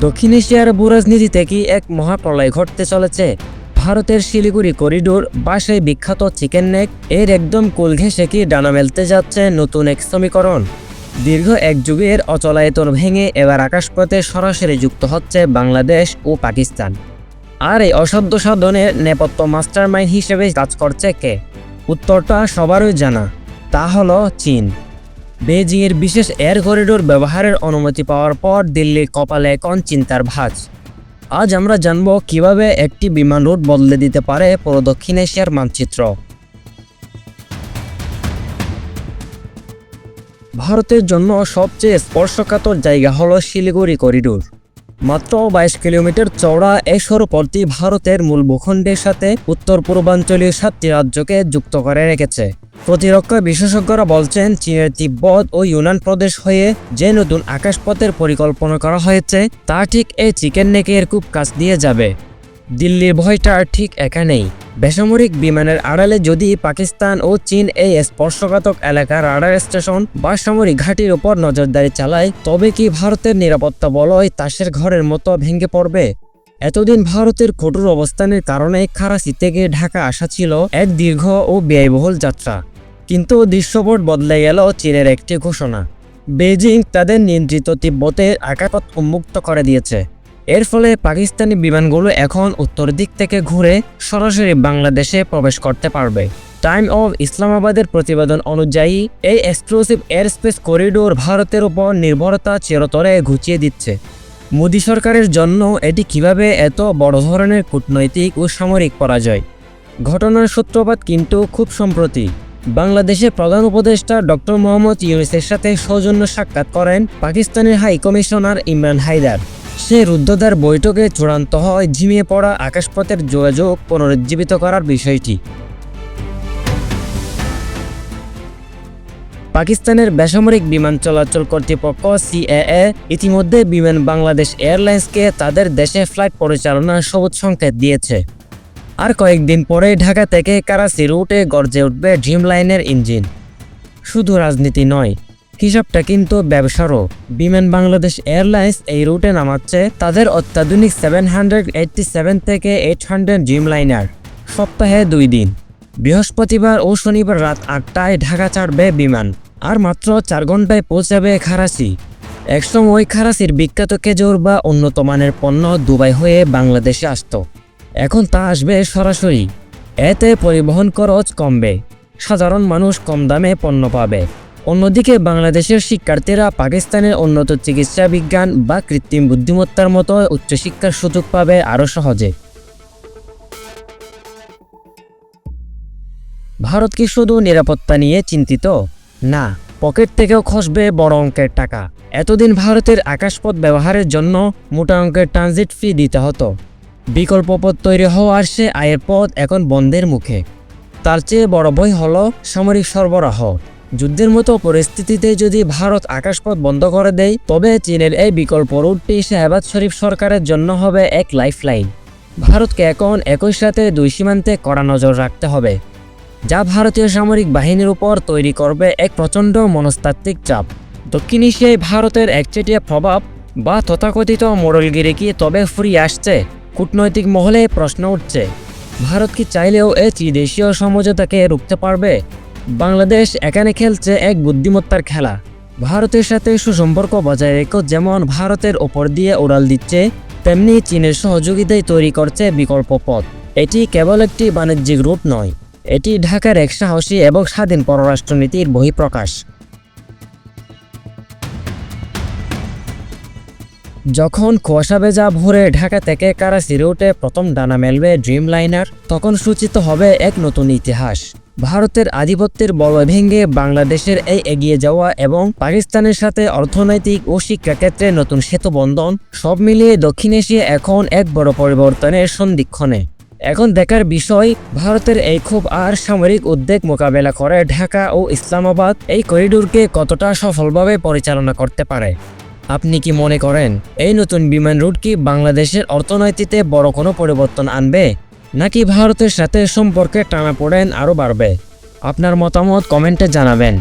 দক্ষিণ এশিয়ার ভূরাজনীতিতে কি এক মহাপ্রলয় ঘটতে চলেছে? ভারতের শিলিগুড়ি করিডোর বা সেই বিখ্যাত চিকেন নেক, এর একদম কুল ঘেঁষে কি ডানা মেলতে যাচ্ছে নতুন এক সমীকরণ? দীর্ঘ এক যুগের অচলায়তন ভেঙে এবার আকাশপথে সরাসরি যুক্ত হচ্ছে বাংলাদেশ ও পাকিস্তান। আর এই অসাধ্য সাধনের নেপথ্য মাস্টারমাইন্ড হিসেবে কাজ করছে কে? উত্তরটা সবারই জানা। তা হলো চীন। বেজিংয়ের বিশেষ এয়ার করিডোর ব্যবহারের অনুমতি পাওয়ার পর দিল্লির কপালে এখন চিন্তার ভাঁজ। আজ আমরা জানব কীভাবে একটি বিমান রুট বদলে দিতে পারে পুরো দক্ষিণ এশিয়ার মানচিত্র। ভারতের জন্য সবচেয়ে স্পর্শকাতর জায়গা হল শিলিগুড়ি করিডোর। মাত্র বাইশ কিলোমিটার চওড়া এই সড়কটি ভারতের মূল ভূখণ্ডের সাথে উত্তর পূর্বাঞ্চলীয় সাতটি রাজ্যকে যুক্ত করে রেখেছে। প্রতিরক্ষা বিশেষজ্ঞরা বলছেন, চীনের তিব্বত ও ইউনান প্রদেশ হয়ে যে নতুন আকাশপথের পরিকল্পনা করা হয়েছে, তা ঠিক এই চিকেন নেকের খুব কাছ দিয়ে যাবে। দিল্লির ভয়টা ঠিক এখানেই বেসামরিক বিমানের আড়ালে যদি পাকিস্তান ও চীন এই স্পর্শঘাতক এলাকার রাডার স্টেশন বা সামরিক ঘাঁটির উপর নজরদারি চালায়, তবে কি ভারতের নিরাপত্তা বলয় তাসের ঘরের মতো ভেঙে পড়বে? এতদিন ভারতের কঠোর অবস্থানের কারণে খারাসি থেকে ঢাকা আসা ছিল এক দীর্ঘ ও ব্যয়বহুল যাত্রা। কিন্তু দৃশ্যপট বদলে গেল চীনের একটি ঘোষণা। বেজিং তাদের নিয়ন্ত্রিত তিব্বতের আকাশপথ উন্মুক্ত করে দিয়েছে। এর ফলে পাকিস্তানি বিমানগুলো এখন উত্তর দিক থেকে ঘুরে সরাসরি বাংলাদেশে প্রবেশ করতে পারবে। টাইম অফ ইসলামাবাদের প্রতিবেদন অনুযায়ী, এই এক্সক্লুসিভ এয়ার স্পেস করিডোর ভারতের উপর নির্ভরতা চিরতরে ঘুচিয়ে দিচ্ছে। মোদী সরকারের জন্য এটি কীভাবে এত বড় ধরনের কূটনৈতিক ও সামরিক পরাজয়? ঘটনার সূত্রপাত কিন্তু খুব সম্প্রতি। বাংলাদেশের প্রধান উপদেষ্টা ডক্টর মোহাম্মদ ইউনুসের সাথে সৌজন্য সাক্ষাৎ করেন পাকিস্তানের হাই কমিশনার ইমরান হায়দার। সে রুদ্ধদ্বার বৈঠকে চূড়ান্ত হয় ঝিমিয়ে পড়া আকাশপথের যোগাযোগ পুনরুজ্জীবিত করার বিষয়টি। পাকিস্তানের বেসামরিক বিমান চলাচল কর্তৃপক্ষ সিএএ ইতিমধ্যে বিমান বাংলাদেশ এয়ারলাইন্সকে তাদের দেশে ফ্লাইট পরিচালনার সবুজ সংকেত দিয়েছে। আর কয়েকদিন পরে ঢাকা থেকে কারাচি রুটে গর্জে উঠবে ড্রিম লাইনের ইঞ্জিন। শুধু রাজনীতি নয় হিসাবটা কিন্তু ব্যবসারও। বিমান বাংলাদেশ এয়ারলাইন্স এই রুটে নামাচ্ছে তাদের অত্যাধুনিক সেভেন হান্ড্রেড এইটটি সেভেন থেকে এইট হান্ড্রেড ড্রিম লাইনার সপ্তাহে দুই দিন। বৃহস্পতিবার ও শনিবার রাত আটটায় ঢাকা ছাড়বে বিমান। আর মাত্র চার ঘন্টায় পৌঁছাবে খারাচি একসময় খারাচির বিখ্যাত কেজোর বা উন্নত মানের পণ্য দুবাই হয়ে বাংলাদেশে আসতো। এখন তা আসবে সরাসরি। এতে পরিবহন খরচ কমবে। সাধারণ মানুষ কম দামে পণ্য পাবে। অন্যদিকে বাংলাদেশের শিক্ষার্থীরা পাকিস্তানের উন্নত চিকিৎসা বিজ্ঞান বা কৃত্রিম বুদ্ধিমত্তার মতো উচ্চশিক্ষার সুযোগ পাবে আরও সহজে। ভারত কি শুধু নিরাপত্তা নিয়ে চিন্তিত? না, পকেট থেকেও খসবে বড় অঙ্কের টাকা। এতদিন ভারতের আকাশপথ ব্যবহারের জন্য মোটা অঙ্কের ট্রানজিট ফি দিতে হতো। বিকল্প পথ তৈরি হওয়ার সে আয়ের পথ এখন বন্ধের মুখে। তার চেয়ে বড় বই হল সামরিক সরবরাহ। যুদ্ধের মতো পরিস্থিতিতে যদি ভারত আকাশপথ বন্ধ করে দেয়, তবে চীনের এই বিকল্প রুটটি শাহবাজ শরীফ সরকারের জন্য হবে এক লাইফলাইন। ভারতকে এখন একই সাথে দুই সীমান্তে কড়া নজর রাখতে হবে, যা ভারতীয় সামরিক বাহিনীর উপর তৈরি করবে এক প্রচণ্ড মনস্তাত্ত্বিক চাপ। দক্ষিণ এশিয়ায় ভারতের একচেটিয়া প্রভাব বা তথাকথিত মোড়লগিরি কি তবে ফুরিয়ে আসছে? কূটনৈতিক মহলে প্রশ্ন উঠছে, ভারত কি চাইলেও এই ত্রিদেশীয় সমঝোতাকে রুখতে পারবে? বাংলাদেশ এখানে খেলছে এক বুদ্ধিমত্তার খেলা। ভারতের সাথে সুসম্পর্ক বজায় রেখে, যেমন ভারতের ওপর দিয়ে উড়াল দিচ্ছে, তেমনি চীনের সহযোগিতায় তৈরি করছে বিকল্প পথ। এটি কেবল একটি বাণিজ্যিক রূপ নয়, এটি ঢাকার এক সাহসী এবং স্বাধীন পররাষ্ট্রনীতির বহিঃপ্রকাশ। যখন কুয়াশা ভেজা ভোরে ঢাকা থেকে কারাচি রুটে প্রথম ডানা মেলবে ড্রিম লাইনার তখন সূচিত হবে এক নতুন ইতিহাস। ভারতের আধিপত্যের বল ভেঙে বাংলাদেশের এই এগিয়ে যাওয়া এবং পাকিস্তানের সাথে অর্থনৈতিক ও শিক্ষাক্ষেত্রে নতুন সেতুবন্ধন, সব মিলিয়ে দক্ষিণ এশিয়া এখন এক বড় পরিবর্তনের সন্ধিক্ষণে। এখন দেখার বিষয়, ভারতের এই ক্ষোভ আর সামরিক উদ্বেগ মোকাবেলা করে ঢাকা ও ইসলামাবাদ এই করিডোরকে কতটা সফলভাবে পরিচালনা করতে পারে। আপনি কি মনে করেন এই নতুন বিমান রুট কি বাংলাদেশের অর্থনীতিতে বড় কোনো পরিবর্তন আনবে, নাকি ভারতের সাথে সম্পর্কে টানা পড়েন আরও বাড়বে? আপনার মতামত কমেন্টে জানাবেন।